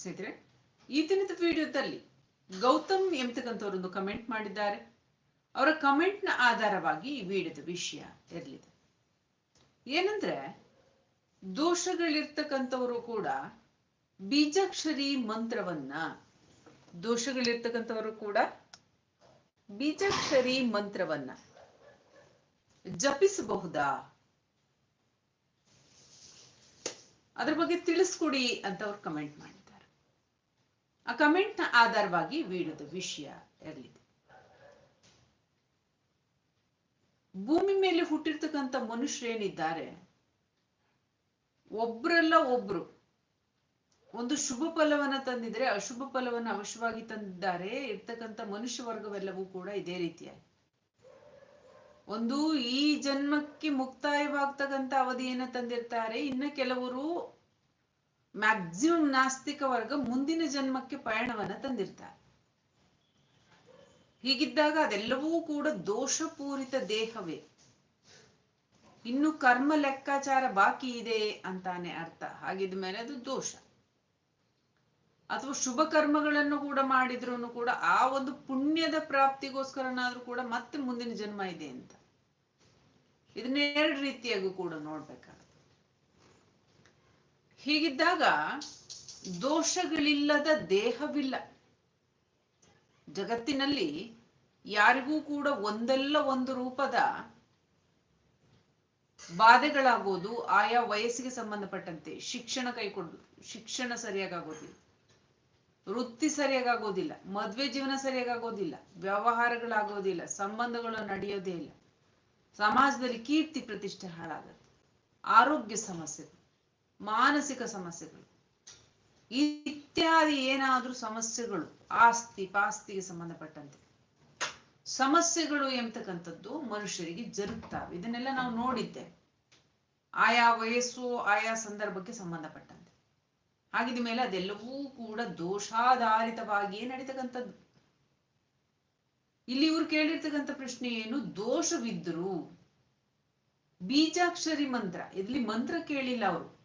ಸ್ನೇಹಿತರೆ, ಈ ದಿನದ ವಿಡಿಯೋದಲ್ಲಿ ಗೌತಮ್ ಎಂಬತಕ್ಕಂಥವರೊಂದು ಕಮೆಂಟ್ ಮಾಡಿದ್ದಾರೆ. ಅವರ ಕಮೆಂಟ್ನ ಆಧಾರವಾಗಿ ಈ ವಿಡಿಯೋದ ವಿಷಯ ಇರಲಿದೆ. ಏನಂದ್ರೆ, ದೋಷಗಳಿರ್ತಕ್ಕಂಥವರು ಕೂಡ ಬೀಜಾಕ್ಷರಿ ಮಂತ್ರವನ್ನ, ದೋಷಗಳಿರ್ತಕ್ಕಂಥವರು ಕೂಡ ಬೀಜಾಕ್ಷರಿ ಮಂತ್ರವನ್ನ ಜಪಿಸಬಹುದಾ? ಅದ್ರ ಬಗ್ಗೆ ತಿಳಿಸ್ಕೊಡಿ ಅಂತ ಅವ್ರು ಕಮೆಂಟ್ ಮಾಡಿದ್ದಾರೆ ಆ ಕಮೆಂಟ್ನ ಆಧಾರವಾಗಿ ವಿಡಿಯೋದ ವಿಷಯ ಇರಲಿದೆ. ಭೂಮಿ ಮೇಲೆ ಹುಟ್ಟಿರ್ತಕ್ಕಂಥ ಮನುಷ್ಯರೇನಿದ್ದಾರೆ ಒಬ್ರಲ್ಲ ಒಬ್ರು. ಒಂದು ಶುಭ ಫಲವನ್ನ ತಂದಿದ್ರೆ ಅಶುಭ ಫಲವನ್ನ ಅವಶ್ಯವಾಗಿ ತಂದಿದ್ದಾರೆ, ಇರ್ತಕ್ಕಂಥ ಮನುಷ್ಯ ವರ್ಗವೆಲ್ಲವೂ ಕೂಡ ಇದೇ ರೀತಿಯಾಗಿ. ಒಂದು ಈ ಜನ್ಮಕ್ಕೆ ಮುಕ್ತಾಯವಾಗ್ತಕ್ಕಂಥ ಅವಧಿಯನ್ನ ತಂದಿರ್ತಾರೆ. ಇನ್ನ ಕೆಲವರು ಮ್ಯಾಕ್ಸಿಮಮ್ ನಾಸ್ತಿಕ ವರ್ಗ ಮುಂದಿನ ಜನ್ಮಕ್ಕೆ ಪಯಣವನ್ನ ತಂದಿರ್ತಾರೆ. ಹೀಗಿದ್ದಾಗ ಅದೆಲ್ಲವೂ ಕೂಡ ದೋಷಪೂರಿತ ದೇಹವೇ. ಇನ್ನು ಕರ್ಮ ಲೆಕ್ಕಾಚಾರ ಬಾಕಿ ಇದೆ ಅಂತಾನೆ ಅರ್ಥ. ಹಾಗಿದ ಮೇಲೆ ಅದು ದೋಷ. ಅಥವಾ ಶುಭ ಕರ್ಮಗಳನ್ನು ಕೂಡ ಮಾಡಿದ್ರು ಕೂಡ ಆ ಒಂದು ಪುಣ್ಯದ ಪ್ರಾಪ್ತಿಗೋಸ್ಕರನಾದ್ರೂ ಕೂಡ ಮತ್ತೆ ಮುಂದಿನ ಜನ್ಮ ಇದೆ ಅಂತ. ಇದನ್ನ ಎರಡು ರೀತಿಯಾಗೂ ಕೂಡ ನೋಡ್ಬೇಕಾಗುತ್ತೆ. ಹೀಗಿದ್ದಾಗ ದೋಷಗಳಿಲ್ಲದ ದೇಹವಿಲ್ಲ. ಜಗತ್ತಿನಲ್ಲಿ ಯಾರಿಗೂ ಕೂಡ ಒಂದಲ್ಲ ಒಂದು ರೂಪದ ಬಾಧೆಗಳಾಗೋದು ಆಯಾ ವಯಸ್ಸಿಗೆ ಸಂಬಂಧಪಟ್ಟಂತೆ. ಶಿಕ್ಷಣ ಕೈಕೊಂಡು, ಶಿಕ್ಷಣ ಸರಿಯಾಗೋದಿಲ್ಲ ವೃತ್ತಿ ಸರಿಯಾಗೋದಿಲ್ಲ ಮದ್ವೆ ಜೀವನ ಸರಿಯಾಗೋದಿಲ್ಲ ವ್ಯವಹಾರಗಳಾಗೋದಿಲ್ಲ. ಸಂಬಂಧಗಳು ನಡೆಯೋದೇ ಇಲ್ಲ. ಸಮಾಜದಲ್ಲಿ ಕೀರ್ತಿ ಪ್ರತಿಷ್ಠೆ ಹಾಳಾಗುತ್ತೆ. ಆರೋಗ್ಯ ಸಮಸ್ಯೆಗಳು ಮಾನಸಿಕ ಸಮಸ್ಯೆಗಳು. ಇತ್ಯಾದಿ ಏನಾದ್ರೂ ಸಮಸ್ಯೆಗಳು, ಆಸ್ತಿ, ಪಾಸ್ತಿಗೆ ಸಂಬಂಧಪಟ್ಟಂತೆ. ಸಮಸ್ಯೆಗಳು ಎಂಬತಕ್ಕಂಥದ್ದು ಮನುಷ್ಯರಿಗೆ ಜರುಗ್ತಾವೆ. ಇದನ್ನೆಲ್ಲ ನಾವು ನೋಡಿದ್ದೆ. ಆಯಾ ವಯಸ್ಸು, ಆಯಾ ಸಂದರ್ಭಕ್ಕೆ ಸಂಬಂಧಪಟ್ಟಂತೆ. ಹಾಗಿದ ಮೇಲೆ ಅದೆಲ್ಲವೂ ಕೂಡ ದೋಷಾಧಾರಿತವಾಗಿಯೇ ನಡೀತಕ್ಕಂಥದ್ದು. ಇಲ್ಲಿ ಇವ್ರು ಕೇಳಿರ್ತಕ್ಕಂಥ ಪ್ರಶ್ನೆ ಏನು? ದೋಷವಿದ್ರು ಬೀಜಾಕ್ಷರಿ ಮಂತ್ರ. ಇಲ್ಲಿ ಮಂತ್ರ ಕೇಳಿಲ್ಲ ಅವರು.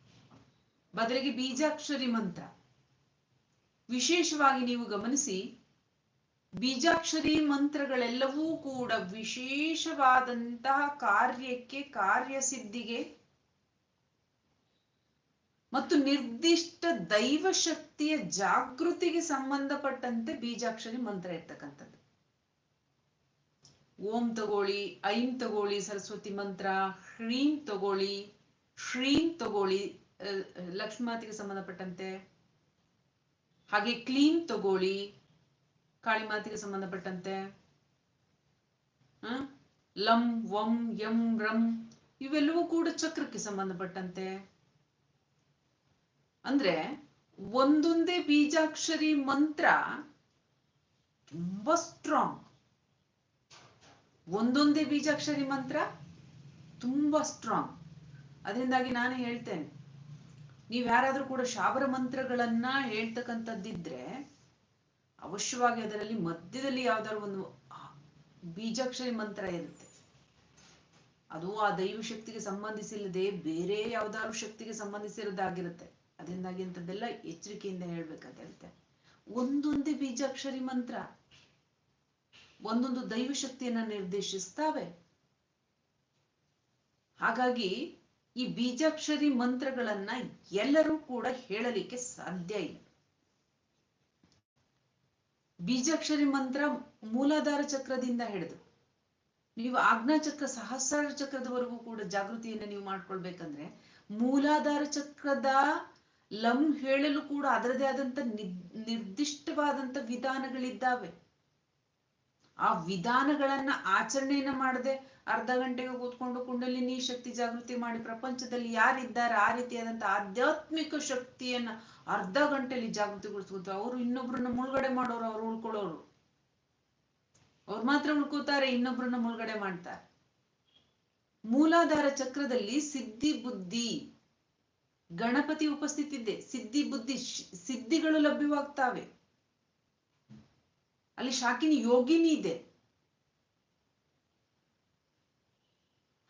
ಬದಲಿಗೆ ಬೀಜಾಕ್ಷರಿ ಮಂತ್ರ. ವಿಶೇಷವಾಗಿ ನೀವು ಗಮನಿಸಿ, ಬೀಜಾಕ್ಷರಿ ಮಂತ್ರಗಳೆಲ್ಲವೂ ಕೂಡ ವಿಶೇಷವಾದಂತಹ ಕಾರ್ಯಕ್ಕೆ, ಕಾರ್ಯಸಿದ್ಧಿಗೆ ಮತ್ತು ನಿರ್ದಿಷ್ಟ ದೈವ ಶಕ್ತಿಯ ಜಾಗೃತಿಗೆ ಸಂಬಂಧಪಟ್ಟಂತೆ ಬೀಜಾಕ್ಷರಿ ಮಂತ್ರ ಇರ್ತಕ್ಕಂಥದ್ದು. ಓಂ ತಗೊಳ್ಳಿ ಐಂ ತಗೊಳ್ಳಿ ಸರಸ್ವತಿ ಮಂತ್ರ, ಹ್ರೀಂ ತಗೊಳ್ಳಿ ಶ್ರೀಂ ತಗೊಳ್ಳಿ ಲಕ್ಷ್ಮೀಮಾತಿಗೆ ಸಂಬಂಧಪಟ್ಟಂತೆ. ಹಾಗೆ ಕ್ಲೀನ್ ತಗೊಳ್ಳಿ. ಕಾಳಿಮಾತಿಗೆ ಸಂಬಂಧಪಟ್ಟಂತೆ. ಲಂ, ವಂ, ಯಂ, ರಂ ಇವೆಲ್ಲವೂ ಕೂಡ ಚಕ್ರಕ್ಕೆ ಸಂಬಂಧಪಟ್ಟಂತೆ. ಅಂದ್ರೆ ಒಂದೊಂದೇ ಬೀಜಾಕ್ಷರಿ ಮಂತ್ರ ತುಂಬಾ ಸ್ಟ್ರಾಂಗ್ ಒಂದೊಂದೇ ಬೀಜಾಕ್ಷರಿ ಮಂತ್ರ ತುಂಬಾ ಸ್ಟ್ರಾಂಗ್ ಅದರಿಂದಾಗಿ ನಾನು ಹೇಳ್ತೇನೆ ನೀವ್ ಯಾರಾದ್ರೂ ಕೂಡ ಶಾಬರ ಮಂತ್ರಗಳನ್ನ ಹೇಳ್ತಕ್ಕಂಥದ್ದಿದ್ರೆ ಅವಶ್ಯವಾಗಿ ಅದರಲ್ಲಿ ಮಧ್ಯದಲ್ಲಿ ಯಾವ್ದಾದ್ರು ಒಂದು ಬೀಜಾಕ್ಷರಿ ಮಂತ್ರ ಇರುತ್ತೆ. ಅದು ಆ ದೈವ ಶಕ್ತಿಗೆ ಸಂಬಂಧಿಸಿಲ್ಲದೆ ಬೇರೆ ಯಾವ್ದಾದ್ರು ಶಕ್ತಿಗೆ ಸಂಬಂಧಿಸಿರೋದಾಗಿರುತ್ತೆ. ಅದರಿಂದಾಗಿ ಅಂತದ್ದೆಲ್ಲ ಎಚ್ಚರಿಕೆಯಿಂದ ಹೇಳ್ಬೇಕಾಗಿರುತ್ತೆ. ಒಂದೊಂದೇ ಬೀಜಾಕ್ಷರಿ ಮಂತ್ರ, ಒಂದೊಂದು ದೈವ ಶಕ್ತಿಯನ್ನ ನಿರ್ದೇಶಿಸ್ತಾವೆ. ಹಾಗಾಗಿ ಈ ಬೀಜಾಕ್ಷರಿ ಮಂತ್ರಗಳನ್ನ ಎಲ್ಲರೂ ಕೂಡ ಹೇಳಲಿಕ್ಕೆ ಸಾಧ್ಯ ಇಲ್ಲ. ಬೀಜಾಕ್ಷರಿ ಮಂತ್ರ ಮೂಲಾಧಾರ ಚಕ್ರದಿಂದ ಹಿಡಿದು, ನೀವು ಆಜ್ಞಾ ಚಕ್ರ, ಸಹಸ್ರಾರ ಚಕ್ರದವರೆಗೂ ಕೂಡ ಜಾಗೃತಿಯನ್ನ ನೀವು ಮಾಡ್ಕೊಳ್ಬೇಕಂದ್ರೆ, ಮೂಲಾಧಾರ ಚಕ್ರದ ಲಂ ಹೇಳಲು ಕೂಡ ಅದರದೇ ಆದಂತ ನಿರ್ದಿಷ್ಟವಾದಂತ ವಿಧಾನಗಳಿದ್ದಾವೆ. ಆ ವಿಧಾನಗಳನ್ನ ಆಚರಣೆಯನ್ನ ಮಾಡದೆ ಅರ್ಧ ಗಂಟೆಗೆ ಕೂತ್ಕೊಂಡು ಕುಂಡಲಿನಿ ಶಕ್ತಿ ಜಾಗೃತಿ ಮಾಡಿ ಪ್ರಪಂಚದಲ್ಲಿ ಯಾರಿದ್ದಾರೆ ಆ ರೀತಿಯಾದಂತಹ ಆಧ್ಯಾತ್ಮಿಕ ಶಕ್ತಿಯನ್ನ ಅರ್ಧ ಗಂಟೆಯಲ್ಲಿ ಜಾಗೃತಿಗೊಳಿಸ್ಬೋದು ಅವರು ಇನ್ನೊಬ್ರನ್ನ ಮುಳುಗಡೆ ಮಾಡೋರು ಅವ್ರು ಉಳ್ಕೊಳ್ಳೋರು. ಅವ್ರು ಮಾತ್ರ ಉಳ್ಕೋತಾರೆ, ಇನ್ನೊಬ್ರನ್ನ ಮುಳುಗಡೆ ಮಾಡ್ತಾರೆ. ಮೂಲಾಧಾರ ಚಕ್ರದಲ್ಲಿ ಸಿದ್ಧಿ, ಬುದ್ಧಿ. ಗಣಪತಿ ಉಪಸ್ಥಿತಿ ಇದೆ. ಸಿದ್ಧಿ, ಬುದ್ಧಿ ಸಿದ್ಧಿಗಳು ಲಭ್ಯವಾಗ್ತಾವೆ. ಅಲ್ಲಿ ಶಾಕಿನಿ ಯೋಗಿನಿ ಇದೆ.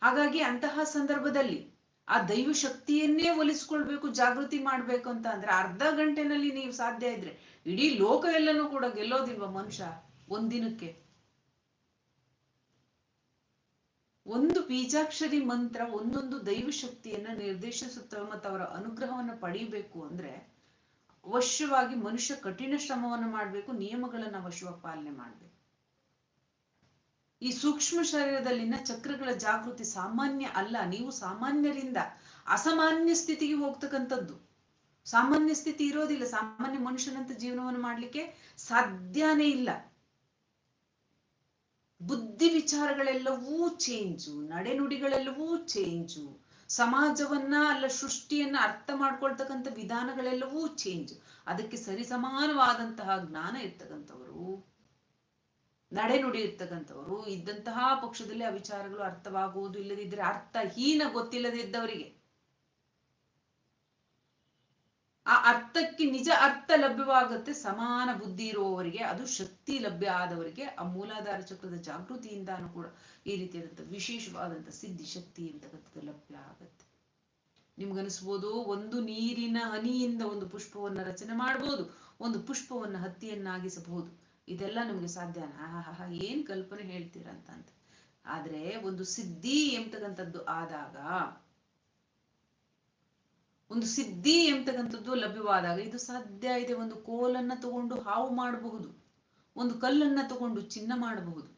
ಹಾಗಾಗಿ ಅಂತಹ ಸಂದರ್ಭದಲ್ಲಿ ಆ ದೈವ ಶಕ್ತಿಯನ್ನೇ ಒಲಿಸ್ಕೊಳ್ಬೇಕು, ಜಾಗೃತಿ ಮಾಡ್ಬೇಕು ಅಂತ ಅಂದ್ರೆ ಅರ್ಧ ಗಂಟೆನಲ್ಲಿ ನೀವು ಸಾಧ್ಯ ಇದ್ರೆ ಇಡೀ ಲೋಕ ಎಲ್ಲನೂ ಕೂಡ ಗೆಲ್ಲೋದಿಲ್ವಾ ಮನುಷ್ಯ ಒಂದಿನಕ್ಕೆ ಒಂದು ಬೀಜಾಕ್ಷರಿ ಮಂತ್ರ, ಒಂದೊಂದು ದೈವ ಶಕ್ತಿಯನ್ನ ನಿರ್ದೇಶಿಸುತ್ತವೆ ಮತ್ತು ಅವರ ಅನುಗ್ರಹವನ್ನ ಪಡೀಬೇಕು ಅಂದ್ರೆ ಅವಶ್ಯವಾಗಿ ಮನುಷ್ಯ ಕಠಿಣ ಶ್ರಮವನ್ನು ಮಾಡಬೇಕು, ನಿಯಮಗಳನ್ನ ಅವಶ್ಯವಾಗಿ ಪಾಲನೆ ಮಾಡಬೇಕು. ಈ ಸೂಕ್ಷ್ಮ ಶರೀರದಲ್ಲಿನ ಚಕ್ರಗಳ ಜಾಗೃತಿ ಸಾಮಾನ್ಯ ಅಲ್ಲ. ನೀವು ಸಾಮಾನ್ಯರಿಂದ ಅಸಾಮಾನ್ಯ ಸ್ಥಿತಿಗೆ ಹೋಗ್ತಕ್ಕಂಥದ್ದು. ಸಾಮಾನ್ಯ ಸ್ಥಿತಿ ಇರೋದಿಲ್ಲ. ಸಾಮಾನ್ಯ ಮನುಷ್ಯನಂತ ಜೀವನವನ್ನು ಮಾಡ್ಲಿಕ್ಕೆ ಸಾಧ್ಯನೇ ಇಲ್ಲ. ಬುದ್ಧಿ ವಿಚಾರಗಳೆಲ್ಲವೂ ಚೇಂಜು. ನಡೆನುಡಿಗಳೆಲ್ಲವೂ ಚೇಂಜು. ಸಮಾಜವನ್ನ ಅಲ್ಲ, ಸೃಷ್ಟಿಯನ್ನ ಅರ್ಥ ಮಾಡ್ಕೊಳ್ತಕ್ಕಂಥ ವಿಧಾನಗಳೆಲ್ಲವೂ ಚೇಂಜ್. ಅದಕ್ಕೆ ಸರಿಸಮಾನವಾದಂತಹ ಜ್ಞಾನ ಇರ್ತಕ್ಕಂಥವರು ನಡೆನುಡಿ ನುಡಿಯಿರ್ತಕ್ಕಂಥವ್ರು ಇದ್ದಂತಹ ಪಕ್ಷದಲ್ಲಿ ಆ ವಿಚಾರಗಳು ಅರ್ಥವಾಗುವುದು ಇಲ್ಲದಿದ್ದರೆ ಅರ್ಥಹೀನ ಗೊತ್ತಿಲ್ಲದಿದ್ದವರಿಗೆ ಆ ಅರ್ಥಕ್ಕೆ ನಿಜ ಅರ್ಥ ಲಭ್ಯವಾಗುತ್ತೆ, ಸಮಾನ ಬುದ್ಧಿ ಇರುವವರಿಗೆ, ಅದು ಶಕ್ತಿ ಲಭ್ಯ ಆದವರಿಗೆ, ಆ ಮೂಲಾಧಾರ ಚಕ್ರದ ಜಾಗೃತಿಯಿಂದಾನು ಕೂಡ ಈ ರೀತಿಯಾದಂಥ ವಿಶೇಷವಾದಂಥ ಸಿದ್ಧಿ, ಶಕ್ತಿ ಅಂತಕ್ಕಂಥದ್ದು ಲಭ್ಯ ಆಗುತ್ತೆ. ನಿಮ್ಗನಿಸ್ಬೋದು ಒಂದು ನೀರಿನ ಹನಿಯಿಂದ ಒಂದು ಪುಷ್ಪವನ್ನ ರಚನೆ ಮಾಡ್ಬೋದು, ಒಂದು ಪುಷ್ಪವನ್ನ ಹತ್ತಿಯನ್ನಾಗಿಸಬಹುದು. ಇದೆಲ್ಲ ನಮ್ಗೆ ಸಾಧ್ಯನಾ ಆಹಾ ಏನ್ ಕಲ್ಪನೆ ಹೇಳ್ತೀರ ಅಂತ ಆದ್ರೆ ಒಂದು ಸಿದ್ಧಿ ಎಂಬತಕ್ಕಂಥದ್ದು ಆದಾಗ, ಒಂದು ಸಿದ್ಧಿ ಎಂಬತಕ್ಕಂಥದ್ದು ಲಭ್ಯವಾದಾಗ ಇದು ಸಾಧ್ಯ ಇದೆ. ಒಂದು ಕೋಲನ್ನ ತಗೊಂಡು ಹಾವು ಮಾಡಬಹುದು, ಒಂದು ಕಲ್ಲನ್ನ ತಗೊಂಡು ಚಿನ್ನ ಮಾಡಬಹುದು.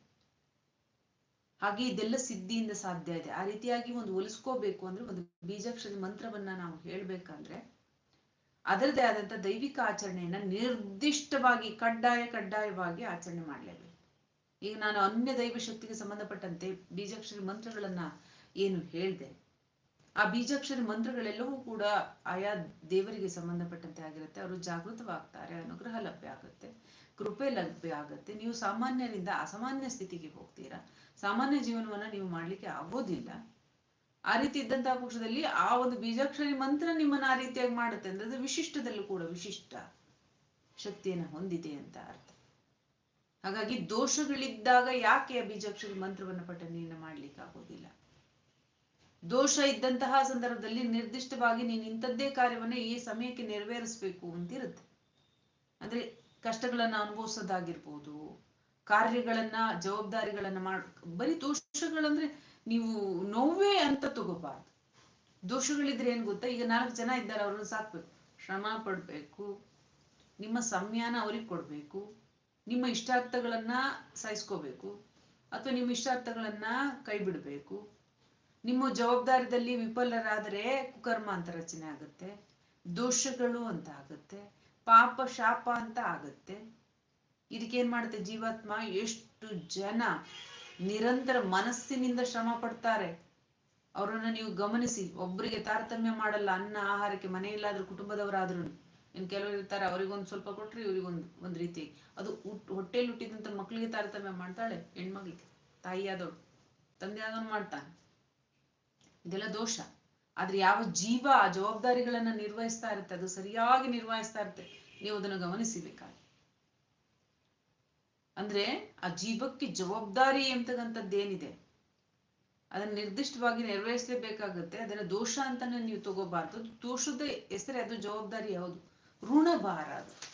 ಹಾಗೆ ಇದೆಲ್ಲ ಸಿದ್ಧಿಯಿಂದ ಸಾಧ್ಯ ಇದೆ. ಆ ರೀತಿಯಾಗಿ ಒಂದು ಒಲಿಸ್ಕೋಬೇಕು ಅಂದ್ರೆ ಒಂದು ಬೀಜಾಕ್ಷರಿ ಮಂತ್ರವನ್ನ ನಾವು ಹೇಳ್ಬೇಕಂದ್ರೆ ಅದರದೇ ಆದಂಥ ದೈವಿಕ ಆಚರಣೆಯನ್ನ ನಿರ್ದಿಷ್ಟವಾಗಿ ಕಡ್ಡಾಯ ಕಡ್ಡಾಯವಾಗಿ ಆಚರಣೆ ಮಾಡಲೇಬೇಕು. ಈಗ ನಾನು ಅನ್ಯ ದೈವ ಶಕ್ತಿಗೆ ಸಂಬಂಧಪಟ್ಟಂತೆ ಬೀಜಾಕ್ಷರಿ ಮಂತ್ರಗಳನ್ನ ಏನು ಹೇಳಿದೆ, ಆ ಬೀಜಾಕ್ಷರಿ ಮಂತ್ರಗಳೆಲ್ಲವೂ ಕೂಡ ಆಯಾ ದೇವರಿಗೆ ಸಂಬಂಧಪಟ್ಟಂತೆ ಆಗಿರುತ್ತೆ. ಅವರು ಜಾಗೃತವಾಗ್ತಾರೆ, ಅನುಗ್ರಹ ಲಭ್ಯ ಆಗುತ್ತೆ, ಕೃಪೆ ಲಭ್ಯ ಆಗುತ್ತೆ. ನೀವು ಸಾಮಾನ್ಯರಿಂದ ಅಸಾಮಾನ್ಯ ಸ್ಥಿತಿಗೆ ಹೋಗ್ತೀರಾ. ಸಾಮಾನ್ಯ ಜೀವನವನ್ನ ನೀವು ಮಾಡ್ಲಿಕ್ಕೆ ಆಗೋದಿಲ್ಲ. ಆ ರೀತಿ ಇದ್ದಂತಹ ಪಕ್ಷದಲ್ಲಿ ಆ ಒಂದು ಬೀಜಾಕ್ಷರಿ ಮಂತ್ರ ನಿಮ್ಮನ್ನ ಆ ರೀತಿಯಾಗಿ ಮಾಡುತ್ತೆ ಅಂದ್ರೆ ಅದು ವಿಶಿಷ್ಟದಲ್ಲೂ ಕೂಡ ವಿಶಿಷ್ಟ ಶಕ್ತಿಯನ್ನು ಹೊಂದಿದೆ ಅಂತ ಅರ್ಥ. ಹಾಗಾಗಿ ದೋಷಗಳಿದ್ದಾಗ ಯಾಕೆ ಆ ಬೀಜಾಕ್ಷರಿ ಮಂತ್ರವನ್ನ ಪಠನೆಯನ್ನು ಮಾಡ್ಲಿಕ್ಕೆ ಆಗೋದಿಲ್ಲ? ದೋಷ ಇದ್ದಂತಹ ಸಂದರ್ಭದಲ್ಲಿ ನಿರ್ದಿಷ್ಟವಾಗಿ ನೀನು ಇಂಥದ್ದೇ ಕಾರ್ಯವನ್ನ ಈ ಸಮಯಕ್ಕೆ ನೆರವೇರಿಸ್ಬೇಕು ಅಂತಿರುತ್ತೆ. ಅಂದ್ರೆ ಕಷ್ಟಗಳನ್ನ ಅನುಭವಿಸೋದಾಗಿರ್ಬೋದು, ಕಾರ್ಯಗಳನ್ನ, ಜವಾಬ್ದಾರಿಗಳನ್ನ ಮಾಡ್ ಬರೀ ದೋಷಗಳಂದ್ರೆ ನೀವು ನೋವೇ ಅಂತ ತಗೋಬಾರ್ದು. ದೋಷಗಳಿದ್ರೆ ಏನ್ ಗೊತ್ತಾ? ಈಗ ನಾಲ್ಕು ಜನ ಇದ್ದಾರೆ, ಅವ್ರನ್ನ ಸಾಕ್ಬೇಕು. ಶ್ರಮ ಪಡ್ಬೇಕು. ನಿಮ್ಮ ಸಮಯಾನ ಅವ್ರಿಗೆ ಕೊಡ್ಬೇಕು. ನಿಮ್ಮ ಇಷ್ಟಾರ್ಥಗಳನ್ನ ಸಾಯಿಸ್ಕೋಬೇಕು ಅಥವಾ ನಿಮ್ಮ ಇಷ್ಟಾರ್ಥಗಳನ್ನ ಕೈ ಬಿಡಬೇಕು ನಿಮ್ಮ ಜವಾಬ್ದಾರಿದಲ್ಲಿ ವಿಫಲರಾದರೆ ಕುಕರ್ಮ ಅಂತ ರಚನೆ ಆಗುತ್ತೆ. ದೋಷಗಳು ಅಂತ ಆಗುತ್ತೆ. ಪಾಪ, ಶಾಪ ಅಂತ ಆಗುತ್ತೆ. ಇದಕ್ಕೇನ್ ಮಾಡುತ್ತೆ? ಜೀವಾತ್ಮ ಎಷ್ಟು ಜನ ನಿರಂತರ ಮನಸ್ಸಿನಿಂದ ಶ್ರಮ ಪಡ್ತಾರೆ. ಅವರನ್ನ ನೀವು ಗಮನಿಸಿ ಒಬ್ಬರಿಗೆ ತಾರತಮ್ಯ ಮಾಡಲ್ಲ, ಅನ್ನ, ಆಹಾರಕ್ಕೆ ಮನೆಯಲ್ಲಾದ್ರೂ ಕುಟುಂಬದವರಾದ್ರೂ ಇನ್ ಕೆಲವರು ಇರ್ತಾರೆ ಅವರಿಗೊಂದು ಸ್ವಲ್ಪ ಕೊಟ್ರೆ ಇವರಿಗೊಂದು ಒಂದ್ ರೀತಿ. ಅದು ಹೊಟ್ಟೆಲಿ ಹುಟ್ಟಿದಂತ ಮಕ್ಕಳಿಗೆ ತಾರತಮ್ಯ ಮಾಡ್ತಾಳೆ ಹೆಣ್ಮಗಳಿಗೆ, ತಾಯಿಯಾದವಳು. ತಂದೆ ಆದವನು ಮಾಡ್ತಾನೆ. ಇದೆಲ್ಲ ದೋಷ. ಆದ್ರೆ ಯಾವ ಜೀವ ಆ ಜವಾಬ್ದಾರಿಗಳನ್ನ ನಿರ್ವಹಿಸ್ತಾ ಇರುತ್ತೆ, ಅದು ಸರಿಯಾಗಿ ನಿರ್ವಹಿಸ್ತಾ ಇರುತ್ತೆ. ನೀವು ಅದನ್ನು ಗಮನಿಸಬೇಕಾಗಿ. ಅಂದ್ರೆ ಆ ಜೀವಕ್ಕೆ ಜವಾಬ್ದಾರಿ ಎಂತಕ್ಕಂಥದ್ದೇನಿದೆ ಅದನ್ನ ನಿರ್ದಿಷ್ಟವಾಗಿ ನೆರವೇರಿಸಲೇಬೇಕಾಗುತ್ತೆ. ಅದನ್ನ ದೋಷ ಅಂತಾನೆ ನೀವು ತಗೋಬಾರ್ದು. ದೋಷದ ಹೆಸರೇ, ಅದು ಜವಾಬ್ದಾರಿ ಯಾವುದು? ಋಣಭಾರ ಅದು.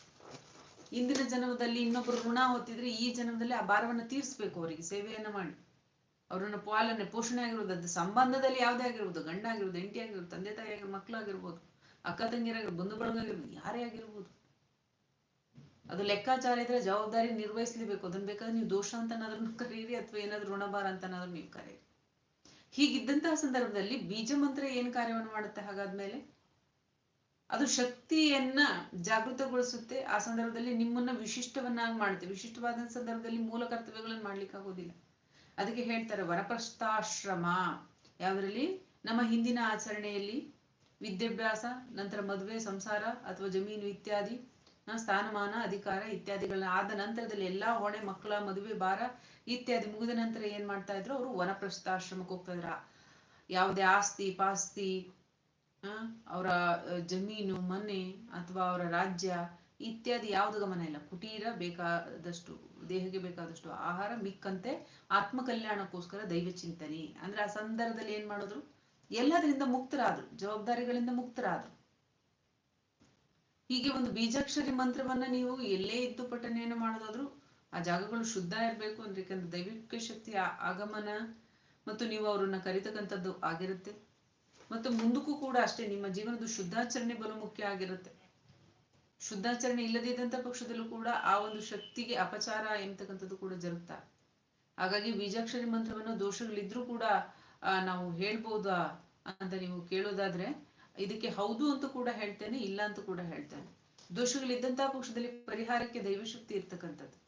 ಇಂದಿನ ಜನ್ಮದಲ್ಲಿ ಇನ್ನೊಬ್ಬರು ಋಣ ಹೊತ್ತಿದ್ರೆ ಈ ಜನ್ಮದಲ್ಲಿ ಆ ಭಾರವನ್ನ ತೀರಿಸ್ಬೇಕು ಅವರಿಗೆ, ಸೇವೆಯನ್ನ ಮಾಡಿ. ಅವರನ್ನ ಪಾಲನೆ, ಪೋಷಣೆ ಆಗಿರೋದು ಅದು ಸಂಬಂಧದಲ್ಲಿ ಯಾವುದೇ ಆಗಿರ್ಬೋದು, ಗಂಡ ಆಗಿರ್ಬೋದು, ಹೆಂಡತಿ ಆಗಿರ್ಬೋದು, ತಂದೆ ತಾಯಿ ಆಗಿರ್ಬೋದು ಮಕ್ಕಳಾಗಿರ್ಬೋದು ಅಕ್ಕ ತಂಗಿರಾಗಿರ್ಬೋದು ಬಂಧು ಬಳಗ ಆಗಿರ್ಬೋದು ಯಾರೇ ಆಗಿರ್ಬೋದು. ಅದು ಲೆಕ್ಕಾಚಾರ ಇದ್ರೆ ಜವಾಬ್ದಾರಿ ನಿರ್ವಹಿಸ್ಲೇಬೇಕು. ಅದನ್ನ ಬೇಕಾದ್ರೆ ನೀವು ದೋಷ ಅಂತನಾದ್ರೂ ಕರೀರಿ ಅಥವಾ ಏನಾದ್ರೂ ಋಣಭಾರ ಅಂತನಾದ್ರೂ ನೀವು ಕರೀರಿ. ಹೀಗಿದ್ದಂತಹ ಸಂದರ್ಭದಲ್ಲಿ ಬೀಜ ಮಂತ್ರ ಏನ್ ಕಾರ್ಯವನ್ನು ಮಾಡುತ್ತೆ ಹಾಗಾದ್ಮೇಲೆ? ಅದು ಶಕ್ತಿಯನ್ನ ಜಾಗೃತಗೊಳಿಸುತ್ತೆ. ಆ ಸಂದರ್ಭದಲ್ಲಿ ನಿಮ್ಮನ್ನ ವಿಶಿಷ್ಟವನ್ನಾಗಿ ಮಾಡುತ್ತೆ. ವಿಶಿಷ್ಟವಾದ ಸಂದರ್ಭದಲ್ಲಿ ಮೂಲ ಕರ್ತವ್ಯಗಳನ್ನು ಮಾಡ್ಲಿಕ್ಕೆ ಆಗೋದಿಲ್ಲ. ಅದಕ್ಕೆ ಹೇಳ್ತಾರೆ ವರಪ್ರಸ್ಥಾಶ್ರಮ. ಯಾವ್ದ್ರಲ್ಲಿ? ನಮ್ಮ ಹಿಂದಿನ ಆಚರಣೆಯಲ್ಲಿ ವಿದ್ಯಾಭ್ಯಾಸ, ನಂತರ ಮದುವೆ, ಸಂಸಾರ ಅಥವಾ ಜಮೀನು ಇತ್ಯಾದಿ. ಸ್ಥಾನಮಾನ, ಅಧಿಕಾರ ಇತ್ಯಾದಿಗಳನ್ನ ಆದ ನಂತರದಲ್ಲಿ ಎಲ್ಲಾ ಹೊಣೆ, ಮಕ್ಕಳ ಮದುವೆ, ಭಾರ ಇತ್ಯಾದಿ ಮುಗಿದ ನಂತರ ಏನ್ ಮಾಡ್ತಾ ಇದ್ರು ಅವರು ವನಪ್ರಸ್ಥಾಶ್ರಮಕ್ಕೆ ಹೋಗ್ತಾ ಇದ್ರ ಯಾವುದೇ ಆಸ್ತಿ, ಪಾಸ್ತಿ ಅವರ ಜಮೀನು, ಮನೆ ಅಥವಾ ಅವರ ರಾಜ್ಯ ಇತ್ಯಾದಿ ಯಾವ್ದು ಗಮನ ಇಲ್ಲ. ಕುಟೀರ ಬೇಕಾದಷ್ಟು, ದೇಹಕ್ಕೆ ಬೇಕಾದಷ್ಟು ಆಹಾರ ಮಿಕ್ಕಂತೆ ಆತ್ಮ ಕಲ್ಯಾಣಕ್ಕೋಸ್ಕರ ದೈವ ಚಿಂತನೆ. ಅಂದ್ರೆ ಆ ಸಂದರ್ಭದಲ್ಲಿ ಏನ್ ಮಾಡಿದ್ರು? ಎಲ್ಲದರಿಂದ ಮುಕ್ತರಾದ್ರು, ಜವಾಬ್ದಾರಿಗಳಿಂದ ಮುಕ್ತರಾದ್ರು. ಹೀಗೆ ಒಂದು ಬೀಜಾಕ್ಷರಿ ಮಂತ್ರವನ್ನ ನೀವು ಎಲ್ಲೇ ಇದ್ದು ಪಠನೆಯನ್ನು ಮಾಡೋದಾದ್ರೂ ಆ ಜಾಗಗಳು ಶುದ್ಧ ಇರಬೇಕು ಅಂದ್ರೆ ದೈವಿಕ ಶಕ್ತಿಯ ಆಗಮನ ಮತ್ತು ನೀವು ಅವರನ್ನ ಕರಿತಕ್ಕಂಥದ್ದು ಆಗಿರುತ್ತೆ. ಮತ್ತು ಮುಂದಕ್ಕೂ ಕೂಡ ಅಷ್ಟೇ, ನಿಮ್ಮ ಜೀವನದ ಶುದ್ಧಾಚರಣೆ ಬಲು ಮುಖ್ಯ ಆಗಿರುತ್ತೆ. ಶುದ್ಧಾಚರಣೆ ಇಲ್ಲದಿದ್ದಂಥ ಪಕ್ಷದಲ್ಲೂ ಕೂಡ ಆ ಒಂದು ಶಕ್ತಿಗೆ ಅಪಚಾರ ಎಂತಕ್ಕಂಥದ್ದು ಕೂಡ ಜರುಗ್ತಾ. ಹಾಗಾಗಿ ಬೀಜಾಕ್ಷರಿ ಮಂತ್ರವನ್ನು ದೋಷಗಳಿದ್ರೂ ಕೂಡ ನಾವು ಹೇಳ್ಬೋದಾ ಅಂತ ನೀವು ಕೇಳೋದಾದ್ರೆ ಇದಕ್ಕೆ ಹೌದು ಅಂತ ಕೂಡ ಹೇಳ್ತೇನೆ, ಇಲ್ಲ ಅಂತ ಕೂಡ ಹೇಳ್ತೇನೆ. ದೋಷಗಳಿದ್ದಂತಹ ಪಕ್ಷದಲ್ಲಿ ಪರಿಹಾರಕ್ಕೆ ದೈವಶಕ್ತಿ ಇರ್ತಕ್ಕಂಥದ್ದು.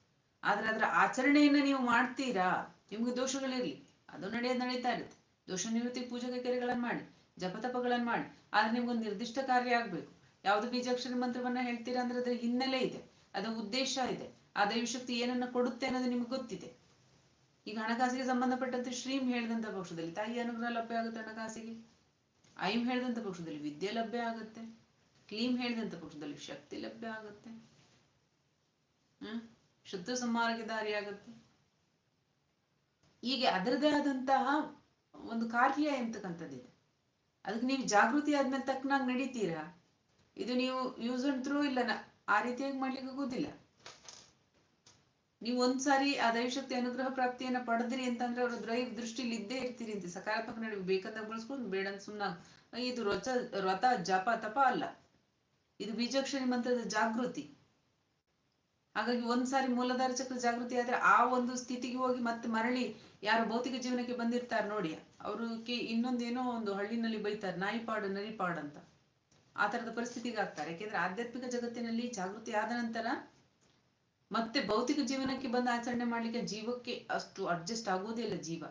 ಆದ್ರೆ ಅದರ ಆಚರಣೆಯನ್ನ ನೀವು ಮಾಡ್ತೀರಾ? ನಿಮ್ಗೆ ದೋಷಗಳಿರ್ಲಿ ಅದು ನಡೆಯೋದು ನಡೀತಾ ಇರುತ್ತೆ. ದೋಷ ನಿವೃತ್ತಿ ಪೂಜೆ ಕೈಕರ್ಯಗಳನ್ನ ಮಾಡಿ ಜಪತಪಗಳನ್ನ ಮಾಡಿ, ಆದ್ರೆ ನಿಮ್ಗೊಂದು ನಿರ್ದಿಷ್ಟ ಕಾರ್ಯ ಆಗ್ಬೇಕು. ಯಾವ್ದು ಬೀಜಾಕ್ಷರ ಮಂತ್ರವನ್ನ ಹೇಳ್ತೀರಾ ಅಂದ್ರೆ ಅದ್ರ ಹಿನ್ನೆಲೆ ಇದೆ. ಅದರ ಉದ್ದೇಶ ಇದೆ. ಆ ದೈವಶಕ್ತಿ ಏನನ್ನ ಕೊಡುತ್ತೆ ಅನ್ನೋದು ನಿಮ್ಗೆ ಗೊತ್ತಿದೆ. ಈಗ ಹಣಕಾಸಿಗೆ ಸಂಬಂಧಪಟ್ಟಂತೆ ಶ್ರೀಮ್ ಹೇಳಿದಂತ ಪಕ್ಷದಲ್ಲಿ ತಾಯಿ ಅನುಗ್ರಹ ಲಭ್ಯ ಆಗುತ್ತೆ ಹಣಕಾಸಿಗೆ? ಐಂ ಹೇಳಿದಂಥ ಪಕ್ಷದಲ್ಲಿ ವಿದ್ಯೆ ಲಭ್ಯ ಆಗುತ್ತೆ, ಕ್ಲೀಮ್ ಹೇಳಿದಂಥ ಪಕ್ಷದಲ್ಲಿ ಶಕ್ತಿ ಲಭ್ಯ ಆಗುತ್ತೆ, ಹ್ಮ್? ಶುದ್ಧ ಸಂಹಾರಕ್ಕೆ ದಾರಿ ಆಗುತ್ತೆ. ಹೀಗೆ ಅದರದೇ ಆದಂತಹ ಒಂದು ಕಾರ್ಯ ಎಂತಕ್ಕಂಥದ್ದಿದೆ ಅದಕ್ಕೆ ನೀವು ಜಾಗೃತಿ ಆದ್ಮೇಲೆ ತಕ್ಕನಾಗಿ ನಡೀತೀರಾ? ಇದು ನೀವು ಯೂಸ್ ಅಂಡ್ ಥ್ರೂ ಇಲ್ಲ ಆ ರೀತಿಯಾಗಿ ಮಾಡ್ಲಿಕ್ಕೆ ಆಗೋದಿಲ್ಲ. ನೀವು ಒಂದ್ಸಾರಿ ಆ ದೈವಶಕ್ತಿ ಅನುಗ್ರಹ ಪ್ರಾಪ್ತಿಯನ್ನ ಪಡೆದ್ರಿ ಅಂತಂದ್ರೆ ಅವ್ರ ದೈವ ದೃಷ್ಟಿಲಿ ಇದ್ದೇ ಇರ್ತೀರಿ ಅಂತ. ಸಕಾರಾತ್ಮಕ ನಡುವೆ ಬೇಕಂತ ಬಳಸ್ಕೊಂಡು ಬೇಡ ಸುಮ್ಮನೆ ಇದು ರಚ ವ್ರತ ಜಪ, ತಪ ಅಲ್ಲ. ಇದು ಬೀಜಾಕ್ಷರಿ ಮಂತ್ರದ ಜಾಗೃತಿ. ಹಾಗಾಗಿ ಒಂದ್ಸಾರಿ ಮೂಲಧಾರ ಚಕ್ರ ಜಾಗೃತಿ ಆದ್ರೆ ಆ ಒಂದು ಸ್ಥಿತಿಗೆ ಹೋಗಿ ಮತ್ತೆ ಮರಳಿ ಯಾರು ಭೌತಿಕ ಜೀವನಕ್ಕೆ ಬಂದಿರ್ತಾರೆ ನೋಡಿ. ಅವ್ರಿಗೆ ಇನ್ನೊಂದೇನೋ ಒಂದು ಹಳ್ಳಿನಲ್ಲಿ ಬೈತಾರೆ ನಾಯಿಪಾಡು ನರಿಪಾಡು ಅಂತ. ಆ ತರದ ಪರಿಸ್ಥಿತಿಗೆ ಆಗ್ತಾರೆ. ಯಾಕೆಂದ್ರೆ ಆಧ್ಯಾತ್ಮಿಕ ಜಗತ್ತಿನಲ್ಲಿ ಜಾಗೃತಿ ಆದ ನಂತರ ಮತ್ತೆ ಭೌತಿಕ ಜೀವನಕ್ಕೆ ಬಂದು ಆಚರಣೆ ಮಾಡ್ಲಿಕ್ಕೆ ಜೀವಕ್ಕೆ ಅಷ್ಟು ಅಡ್ಜಸ್ಟ್ ಆಗೋದೇ ಇಲ್ಲ ಜೀವ.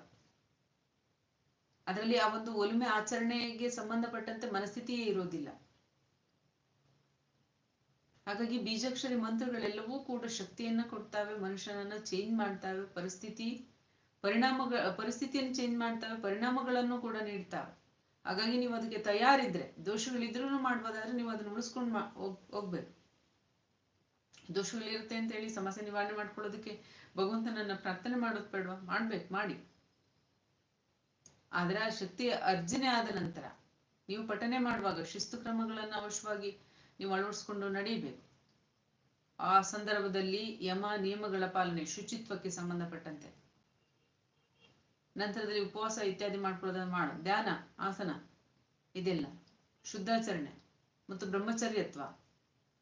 ಅದರಲ್ಲಿ ಆ ಒಂದು ಒಲಿಮೆ ಆಚರಣೆಗೆ ಸಂಬಂಧಪಟ್ಟಂತೆ ಮನಸ್ಥಿತಿಯೇ ಇರೋದಿಲ್ಲ. ಹಾಗಾಗಿ ಬೀಜಾಕ್ಷರಿ ಮಂತ್ರಗಳೆಲ್ಲವೂ ಕೂಡ ಶಕ್ತಿಯನ್ನ ಕೊಡ್ತಾವೆ, ಮನುಷ್ಯನನ್ನ ಚೇಂಜ್ ಮಾಡ್ತಾವೆ, ಪರಿಸ್ಥಿತಿ ಪರಿಣಾಮಗಳ ಪರಿಸ್ಥಿತಿಯನ್ನು ಚೇಂಜ್ ಮಾಡ್ತಾವೆ, ಪರಿಣಾಮಗಳನ್ನು ಕೂಡ ನೀಡ್ತಾವೆ. ಹಾಗಾಗಿ ನೀವು ಅದಕ್ಕೆ ತಯಾರಿದ್ರೆ, ದೋಷಗಳಿದ್ರೂ ಮಾಡ್ಬೋದಾದ್ರೆ ನೀವು ಅದನ್ನ ಉಳಿಸ್ಕೊಂಡು ಮಾ ಹೋಗ್ ಇರುತ್ತೆ ಅಂತ ಹೇಳಿ ಸಮಸ್ಯೆ ನಿವಾರಣೆ ಮಾಡ್ಕೊಳ್ಳೋದಕ್ಕೆ ಭಗವಂತನನ್ನ ಪ್ರಾರ್ಥನೆ ಮಾಡೋದು ಬೇಡವಾ? ಮಾಡ್ಬೇಕು, ಮಾಡಿ. ಆದ್ರೆ ಆ ಶಕ್ತಿಯ ಅರ್ಜನೆ ಆದ ನಂತರ ನೀವು ಪಠನೆ ಮಾಡುವಾಗ, ಶಿಸ್ತು ಕ್ರಮಗಳನ್ನ ಅವಶ್ಯವಾಗಿ ನೀವು ಅಳವಡಿಸ್ಕೊಂಡು ನಡೀಬೇಕು. ಆ ಸಂದರ್ಭದಲ್ಲಿ ಯಮ ನಿಯಮಗಳ ಪಾಲನೆ ಶುಚಿತ್ವಕ್ಕೆ ಸಂಬಂಧಪಟ್ಟಂತೆ. ನಂತರದಲ್ಲಿ ಉಪವಾಸ ಇತ್ಯಾದಿ ಮಾಡ್ಕೊಳ್ಳೋದನ್ನ ಮಾಡು. ಧ್ಯಾನ, ಆಸನ, ಇದೆಲ್ಲ. ಶುದ್ಧಾಚರಣೆ ಮತ್ತು ಬ್ರಹ್ಮಚರ್ಯತ್ವ.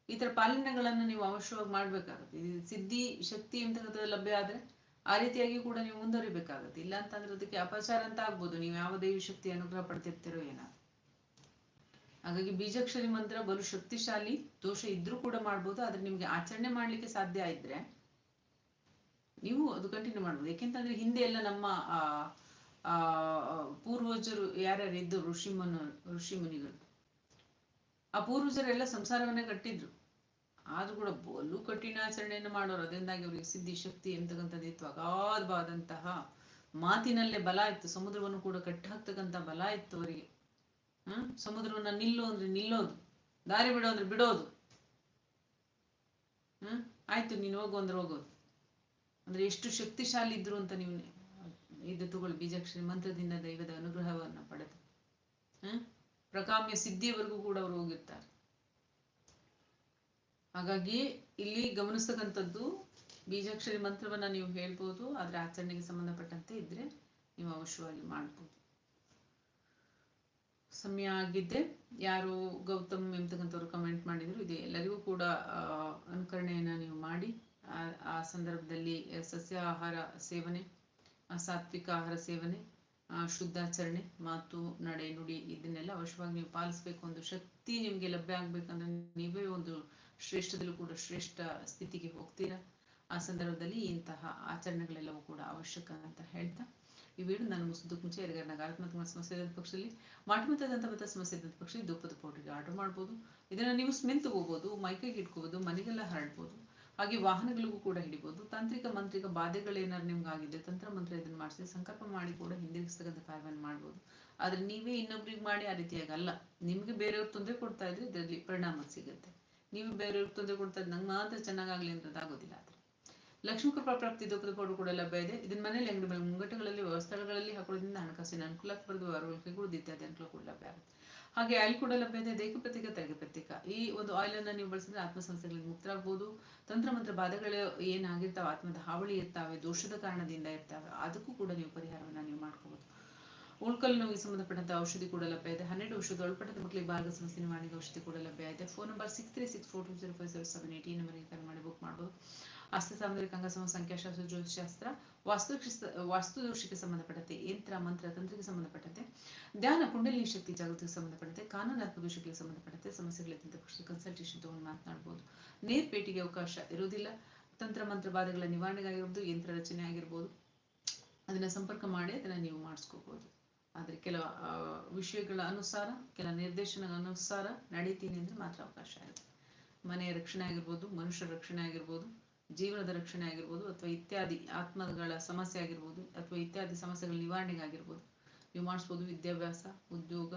ಈ ತರ ಪಾಲನೆಗಳನ್ನು ನೀವು ಅವಶ್ಯವಾಗಿ ಮಾಡ್ಬೇಕಾಗುತ್ತೆ. ಸಿದ್ಧಿ, ಶಕ್ತಿ ಅಂತಕ್ಕಂಥದ್ದು ಲಭ್ಯ ಆದ್ರೆ ಆ ರೀತಿಯಾಗಿ ಕೂಡ ನೀವು ಮುಂದುವರಿಬೇಕಾಗುತ್ತೆ. ಇಲ್ಲ ಅಂತಂದ್ರೆ ಅದಕ್ಕೆ ಅಪಚಾರ ಅಂತ ಆಗ್ಬೋದು. ನೀವು ಯಾವ ದೈವಿ ಶಕ್ತಿ ಅನುಗ್ರಹ ಪಡ್ತಿರ್ತೀರೋ ಏನೋ. ಹಾಗಾಗಿ ಬೀಜಾಕ್ಷರಿ ಮಂತ್ರ ಬಲು ಶಕ್ತಿಶಾಲಿ ದೋಷ ಇದ್ರೂ ಕೂಡ ಮಾಡ್ಬೋದು. ಆದ್ರೆ ನಿಮ್ಗೆ ಆಚರಣೆ ಮಾಡ್ಲಿಕ್ಕೆ ಸಾಧ್ಯ ಇದ್ರೆ ನೀವು ಅದು ಕಂಟಿನ್ಯೂ ಮಾಡ್ಬೋದು. ಯಾಕೆಂತಂದ್ರೆ ಹಿಂದೆ ಎಲ್ಲ ನಮ್ಮ, ಆ ಪೂರ್ವಜರು ಯಾರ್ಯಾರು ಇದ್ದು ಋಷಿ ಋಷಿ ಆ ಪೂರ್ವಜರೆಲ್ಲ ಸಂಸಾರವನ್ನೇ ಕಟ್ಟಿದ್ರು. ಆದ್ರೂ ಕೂಡ ಬಲು ಕಠಿಣ ಆಚರಣೆಯನ್ನು ಮಾಡೋರು, ಅದರಿಂದಾಗಿ ಅವರಿಗೆ ಸಿದ್ಧಿ, ಶಕ್ತಿ ಎಂತಕ್ಕಂಥದ್ದು ಇತ್ತು. ಅಗಾಧವಾದಂತಹ ಮಾತಿನಲ್ಲೇ ಬಲ ಇತ್ತು. ಸಮುದ್ರವನ್ನು ಕೂಡ ಕಟ್ಟಿ ಹಾಕ್ತಕ್ಕಂಥ ಬಲ ಇತ್ತು ಅವರಿಗೆ. ಹ್ಮ್? ಸಮುದ್ರವನ್ನ ನಿಲ್ಲು ಅಂದ್ರೆ ನಿಲ್ಲೋದು. ದಾರಿ ಬಿಡೋ ಅಂದ್ರೆ ಬಿಡೋದು. ಹ್ಮ್? ಆಯ್ತು, ನೀನು ಹೋಗು ಅಂದ್ರೆ ಹೋಗೋದು ಅಂದ್ರೆ ಎಷ್ಟು ಶಕ್ತಿಶಾಲಿ ಇದ್ರು ಅಂತ ನೀವು ಇದು ತಗೊಳ್ಳಿ. ಬೀಜಾಕ್ಷರಿ ಮಂತ್ರದಿಂದ ದೈವದ ಅನುಗ್ರಹವನ್ನ ಪಡೆದು. ಹ್ಮ್? ಪ್ರಕಾಮ್ಯ ಸಿದ್ಧಿಯವರೆಗೂ ಕೂಡ ಅವರು ಹೋಗಿರ್ತಾರೆ. ಹಾಗಾಗಿ ಇಲ್ಲಿ ಗಮನಿಸ್ತಕ್ಕಂಥದ್ದು ಬೀಜಾಕ್ಷರಿ ಮಂತ್ರವನ್ನ ನೀವು ಹೇಳ್ಬೋದು, ಆದ್ರೆ ಆಚರಣೆಗೆ ಸಂಬಂಧಪಟ್ಟಂತೆ ಇದ್ರೆ ನೀವು ಅವಶ್ಯವಾಗಿ ಮಾಡ್ಬೋದು. ಸಮಯ ಆಗಿದ್ದೆ ಯಾರು ಗೌತಮ್ ಎಂಬತಕ್ಕಂಥವ್ರು ಕಮೆಂಟ್ ಮಾಡಿದ್ರು, ಇದೆ. ಎಲ್ಲರಿಗೂ ಕೂಡ ಅನುಕರಣೆಯನ್ನು ನೀವು ಮಾಡಿ. ಆ ಸಂದರ್ಭದಲ್ಲಿ ಸಸ್ಯ ಆಹಾರ ಸೇವನೆ ಸಾತ್ವಿಕ ಆಹಾರ ಸೇವನೆ ಶುದ್ಧಾಚರಣೆ, ಮಾತು, ನಡೆ, ನುಡಿ ಇದನ್ನೆಲ್ಲ ಅವಶ್ಯವಾಗಿ ನೀವು ಪಾಲಿಸ್ಬೇಕು ಒಂದು ಶಕ್ತಿ ನಿಮಗೆ ಲಭ್ಯ ಆಗ್ಬೇಕಂದ್ರೆ ನೀವೇ ಒಂದು ಶ್ರೇಷ್ಠದಲ್ಲೂ ಕೂಡ ಶ್ರೇಷ್ಠ ಸ್ಥಿತಿಗೆ ಹೋಗ್ತೀರಾ? ಆ ಸಂದರ್ಭದಲ್ಲಿ ಇಂತಹ ಆಚರಣೆಗಳೆಲ್ಲವೂ ಕೂಡ ಅವಶ್ಯಕ ಅಂತ ಹೇಳ್ತಾ ಈ ವಿಡಿಯೋ ನಾನು ಮುಗಿಸೋದಕ್ಕೆ ಮುಂಚೆ ಯಾರಿಗಾರ ನಕಾರಾತ್ಮಕ ಸಮಸ್ಯೆ ಪಕ್ಷದಲ್ಲಿ ಮಾಟಮತ ದಂತಮತ ಸಮಸ್ಯೆ ಇದ್ದ ಪಕ್ಷದಲ್ಲಿ ಧೂಪದ ಪೌಡ್ರಿಗೆ ಆರ್ಡರ್ ಮಾಡ್ಬೋದು. ಇದನ್ನ ನೀವು ಸ್ಮೆಲ್ ತಗೋಬಹುದು ಮೈಕೈಗೆ ಇಟ್ಕೋಬೋದು ಮನೆಗೆಲ್ಲ ಹರಡ್ಬೋದು. ಹಾಗೆ ವಾಹನಗಳಿಗೂ ಕೂಡ ಹಿಡಿಬಹುದು ತಾಂತ್ರಿಕ ಮಂತ್ರಿಕ ಬಾಧೆಗಳೇನಾದ್ರು ನಿಮ್ಗೆ ಆಗಿದೆ ತಂತ್ರ ಮಂತ್ರ ಇದನ್ನ ಮಾಡಿಸಿ ಸಂಕಲ್ಪ ಮಾಡಿ ಕೂಡ ಹಿಂದಿರುಗಿಸ್ತಕ್ಕಂಥ ಕಾರ್ಯವನ್ನು ಮಾಡ್ಬೋದು. ಆದ್ರೆ ನೀವೇ ಇನ್ನೊಬ್ರಿಗೆ ಮಾಡಿ ಆ ರೀತಿಯಾಗಿ ಅಲ್ಲ ನಿಮ್ಗೆ ಬೇರೆಯವ್ರು ತೊಂದರೆ ಕೊಡ್ತಾ ಇದ್ರೆ ಇದರಲ್ಲಿ ಪರಿಣಾಮ ಸಿಗುತ್ತೆ. ನೀವು ಬೇರೆಯವ್ರಿಗೆ ತೊಂದರೆ ಕೊಡ್ತಾ ಇದ್ರೆ ನಂಗೆ ಮಾತ್ರ ಚೆನ್ನಾಗಾಗ್ಲಿ ಅಂತ ಆದ್ರೆ. ಲಕ್ಷ್ಮೀ ಕೃಪಾ ಪ್ರಾಪ್ತಿ ದುಃಖದ ಕೋಡು ಲಭ್ಯ ಇದೆ. ಇದನ್ನ ಮನೆಯಲ್ಲಿ ಅಂಗಡಿ ಮುಂಗಟ್ಟುಗಳಲ್ಲಿ, ವ್ಯವಸ್ಥೆಗಳಲ್ಲಿ ಹಾಕೊಳ್ಳೋದ್ರಿಂದ ಹಣಕಾಸಿನ ಅನುಕೂಲ ಬರೆದು ವ್ಯವಹಾರಗಳು ಇತ್ಯಾದಿ ಅನುಕೂಲ ಕೂಡ ಲಭ್ಯ ಆಗುತ್ತೆ. ಹಾಗೆ ಆಯಿಲ್ ಕೂಡ ಲಭ್ಯ ಇದೆ. ದೇಹ ಪ್ರತೀಕ ತೆಗೆ ಪ್ರತ್ಯೇಕ. ಈ ಒಂದು ಆಯಿಲ್ ಅನ್ನ ನೀವು ಬಳಸಿದ್ರೆ ಆತ್ಮ ಸಮಸ್ಯೆಗಳಿಗೆ ಮುಕ್ತರಾಗಬಹುದು ತಂತ್ರ ಮಂತ್ರ ಬಾಧೆಗಳು ಏನಾಗಿರ್ತಾವೆ? ಆತ್ಮದ ಹಾವಳಿ ಇರ್ತಾವೆ, ದೋಷದ ಕಾರಣದಿಂದ ಇರ್ತಾವೆ. ಅದಕ್ಕೂ ಕೂಡ ನೀವು ಪರಿಹಾರವನ್ನ ನೀವು ಮಾಡ್ಕೋಬಹುದು ಉಳ್ಕಲ್ ನೋವಿಗೆ ಸಂಬಂಧಪಟ್ಟಂತ ಔಷಧಿ ಕೂಡ ಲಭ್ಯ ಇದೆ. ಹನ್ನೆರಡು ವರ್ಷದ ಒಳಪಟ್ಟಂತ ಮಕ್ಕಳಿಗೆ ಭಾಗ ಸಮಸ್ಯೆ ನಿವಾರಣೆಗೆ ಔಷಧಿ ಕೂಡ ಲಭ್ಯ ಇದೆ. Phone number six three six four two zero five seven eight ಈ ನಂಬರ್ಗೆ ಕರೆ ಮಾಡಿ ಬುಕ್ ಮಾಡ್ಬೋದು. ಹಸ್ತ ಅಂಗಸಮ ಸಂಖ್ಯಾಶಾಸ್ತ್ರ ಜ್ಯೋತಿಷಾಸ್ತ್ರ ವಾಸ್ತು ದೋಷಕ್ಕೆ ಸಂಬಂಧಪಟ್ಟಂತೆ ಯಂತ್ರ ಮಂತ್ರ ತಂತ್ರಕ್ಕೆ ಸಂಬಂಧಪಟ್ಟಂತೆ ಧ್ಯಾನ ಕುಂಡಲಿನಿ ಶಕ್ತಿ ಜಾಗೃತಿಗೆ ಸಂಬಂಧಪಟ್ಟಂತೆ ಕಾನೂನಾತ್ಮಕ ದೋಷಗಳಿಗೆ ಸಂಬಂಧಪಟ್ಟಂತೆ ಸಮಸ್ಯೆಗಳಿದ್ದಂತೆ ಕನ್ಸಲ್ಟೇಷನ್ ತಗೊಂಡು ಮಾತನಾಡಬಹುದು ನೇರ್ ಭೇಟಿಗೆ ಅವಕಾಶ ಇರುವುದಿಲ್ಲ. ತಂತ್ರ ಮಂತ್ರ ಬಾಧೆಗಳ ನಿವಾರಣೆಗಾಗಿರ್ಬೋದು ಯಂತ್ರ ರಚನೆ ಆಗಿರ್ಬೋದು. ಅದನ್ನ ಸಂಪರ್ಕ ಮಾಡಿ ಅದನ್ನ ನೀವು ಮಾಡಿಸ್ಕೋಬಹುದು ಆದರೆ ಕೆಲವು ಆ, ವಿಷಯಗಳ ಅನುಸಾರ ಕೆಲ ನಿರ್ದೇಶನ ಅನುಸಾರ ನಡೀತೀನಿ ಅಂದ್ರೆ ಮಾತ್ರ ಅವಕಾಶ ಇರುತ್ತೆ. ಮನೆಯ ರಕ್ಷಣೆ ಆಗಿರ್ಬೋದು ಮನುಷ್ಯರ ರಕ್ಷಣೆ ಆಗಿರ್ಬೋದು. ಜೀವನದ ರಕ್ಷಣೆ ಆಗಿರ್ಬೋದು ಅಥವಾ ಇತ್ಯಾದಿ ಆತ್ಮಗಳ ಸಮಸ್ಯೆ ಆಗಿರ್ಬೋದು ಅಥವಾ ಇತ್ಯಾದಿ ಸಮಸ್ಯೆಗಳ ನಿವಾರಣೆಗಾಗಿರ್ಬೋದು. ನೀವು ಮಾಡಿಸ್ಬೋದು ವಿದ್ಯಾಭ್ಯಾಸ, ಉದ್ಯೋಗ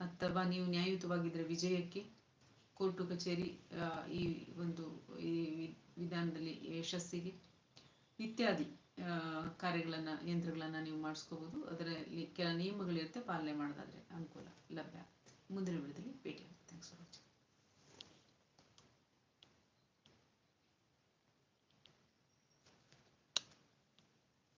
ಅಥವಾ ನೀವು ನ್ಯಾಯಯುತವಾಗಿದ್ದರೆ ವಿಜಯಕ್ಕೆ ಕೋರ್ಟು ಕಚೇರಿ ಈ ಒಂದು, ಈ ವಿಧಾನದಲ್ಲಿ ಯಶಸ್ಸಿಗೆ ಇತ್ಯಾದಿ ಕಾರ್ಯಗಳನ್ನು, ಯಂತ್ರಗಳನ್ನು ನೀವು ಮಾಡಿಸ್ಕೋಬಹುದು ಅದರಲ್ಲಿ ಕೆಲ ನಿಯಮಗಳಿರುತ್ತೆ, ಪಾಲನೆ ಮಾಡೋದಾದರೆ ಅನುಕೂಲ, ಲಭ್ಯ. ಮುಂದಿನ ವಿಡಿಯೋದಲ್ಲಿ ಭೇಟಿ ಥ್ಯಾಂಕ್ಸ್ ಫಾರ್